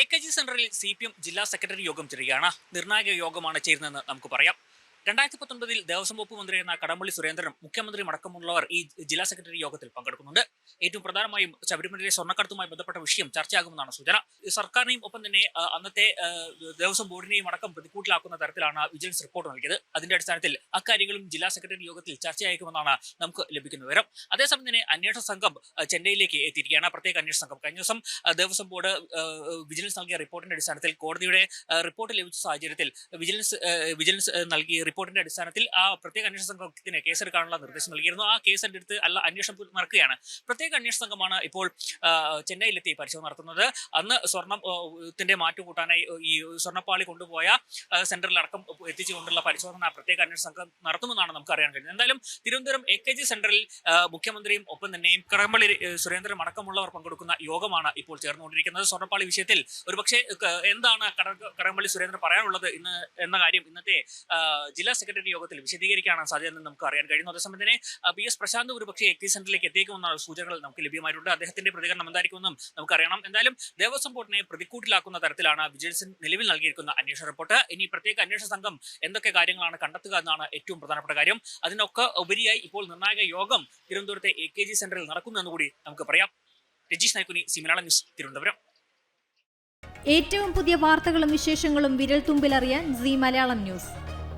A K G സെന്ററിൽ C P M ജില്ലാ secretary യോഗം ചേരുകയാണ്. നിർണായക യോഗമാണ് ചേരുന്നതെന്ന് നമുക്ക് പറയാം. രണ്ടായിരത്തി പത്തൊൻപതിൽ ദേവസ്വം വകുപ്പ് മന്ത്രിയായിരുന്ന കടമ്പള്ളി സുരേന്ദ്രനും മുഖ്യമന്ത്രിയും അടക്കമുള്ളവർ ഈ ജില്ലാ സെക്രട്ടറി യോഗത്തിൽ പങ്കെടുക്കുന്നുണ്ട്. ഏറ്റവും പ്രധാനമായും ശബരിമലയിലെ സ്വർണക്കടത്തുമായി ബന്ധപ്പെട്ട വിഷയം ചർച്ചയാകുമെന്നാണ് സൂചന. സർക്കാരിനെയും ഒപ്പം തന്നെ അന്നത്തെ ദേവസ്വം ബോർഡിനെയും അടക്കം പ്രതിക്കൂട്ടിലാക്കുന്ന തരത്തിലാണ് വിജിലൻസ് റിപ്പോർട്ട് നൽകിയത്. അതിന്റെ അടിസ്ഥാനത്തിൽ അക്കാര്യങ്ങളും ജില്ലാ സെക്രട്ടറി യോഗത്തിൽ ചർച്ചയായേക്കുമെന്നാണ് നമുക്ക് ലഭിക്കുന്ന വിവരം. അതേസമയം തന്നെ അന്വേഷണ സംഘം ചെന്നൈയിലേക്ക് എത്തിയിരിക്കുകയാണ്. പ്രത്യേക അന്വേഷണ സംഘം. കഴിഞ്ഞ ദിവസം ദേവസ്വം ബോർഡ് വിജിലൻസ് നൽകിയ റിപ്പോർട്ടിന്റെ അടിസ്ഥാനത്തിൽ കോടതിയുടെ റിപ്പോർട്ട് ലഭിച്ച സാഹചര്യത്തിൽ വിജിലൻസ് വിജിലൻസ് നൽകിയ റിപ്പോർട്ടിന്റെ അടിസ്ഥാനത്തിൽ ആ പ്രത്യേക അന്വേഷണ സംഘത്തിന് കേസെടുക്കാനുള്ള നിർദ്ദേശം നൽകിയിരുന്നു. ആ കേസ് എടുത്ത് അല്ല അന്വേഷണം നടക്കുകയാണ് പ്രത്യേക അന്വേഷണ സംഘമാണ് ഇപ്പോൾ ചെന്നൈയിലെത്തി പരിശോധന നടത്തുന്നത്. അന്ന് സ്വർണം ആ, ത്തിന്റെ മാറ്റു കൂട്ടാനായി ഈ സ്വർണപ്പാളി കൊണ്ടുപോയ സെന്ററിലടക്കം എത്തിച്ചുകൊണ്ടുള്ള പരിശോധന പ്രത്യേക അന്വേഷണ സംഘം നടത്തുമെന്നാണ് നമുക്ക് അറിയാൻ കഴിയുന്നത്. എന്തായാലും തിരുവനന്തപുരം എ കെ ജി സെന്ററിൽ മുഖ്യമന്ത്രിയും ഒപ്പം തന്നെയും കടമ്പള്ളി ഏ, സുരേന്ദ്രൻ അടക്കമുള്ളവർ പങ്കെടുക്കുന്ന യോഗമാണ് ഇപ്പോൾ ചേർന്നുകൊണ്ടിരിക്കുന്നത്. സ്വർണപ്പാളി വിഷയത്തിൽ ഒരുപക്ഷെ എന്താണ് കടകംപള്ളി സുരേന്ദ്രൻ പറയാനുള്ളത് ഇന്ന് എന്ന കാര്യം ഇന്നത്തെ ജില്ലാ സെക്രട്ടറി യോഗത്തിൽ വിശദീകരിക്കാനാണ് സാധ്യതയെന്ന് നമുക്ക് അറിയാൻ കഴിയുന്നു. അതേസമയം തന്നെ പി എസ് പ്രശാന്ത് ഒരുപക്ഷെ എ കെ സെന്ററിലേക്ക് എത്തിയേക്കുമെന്ന സൂചനകൾ നമുക്ക് ലഭ്യമായിട്ടുണ്ട്. അദ്ദേഹത്തിന്റെ പ്രതികരണം എന്തായിരിക്കുമെന്നും നമുക്കറിയണം. എന്തായാലും ദേവസ്വം ബോർഡിനെ പ്രതിക്കൂട്ടിലാക്കുന്ന തരത്തിലാണ് വിജിലൻസ് നിലവിൽ നൽകിയിരിക്കുന്ന അന്വേഷണ റിപ്പോർട്ട്. ഇനി പ്രത്യേക അന്വേഷണ സംഘം എന്തൊക്കെ കാര്യങ്ങളാണ് കണ്ടെത്തുക എന്നാണ് ഏറ്റവും പ്രധാനപ്പെട്ട കാര്യം. അതിനൊക്കെ ഉപരിയായി ഇപ്പോൾ നിർണായക യോഗം തിരുവനന്തപുരത്തെ എ കെ ജി സെന്ററിൽ നടക്കുന്നു എന്നുകൂടി നമുക്ക് പറയാം. രജീഷ് നായ്ക്കുനി സിമിനാള ന്യൂസ് തിരുവനന്തപുരം. ഏറ്റവും പുതിയ വാർത്തകളും വിശേഷങ്ങളും വിരൽ തുമ്പിലറിയാൻ സി മലയാളം ന്യൂസ്.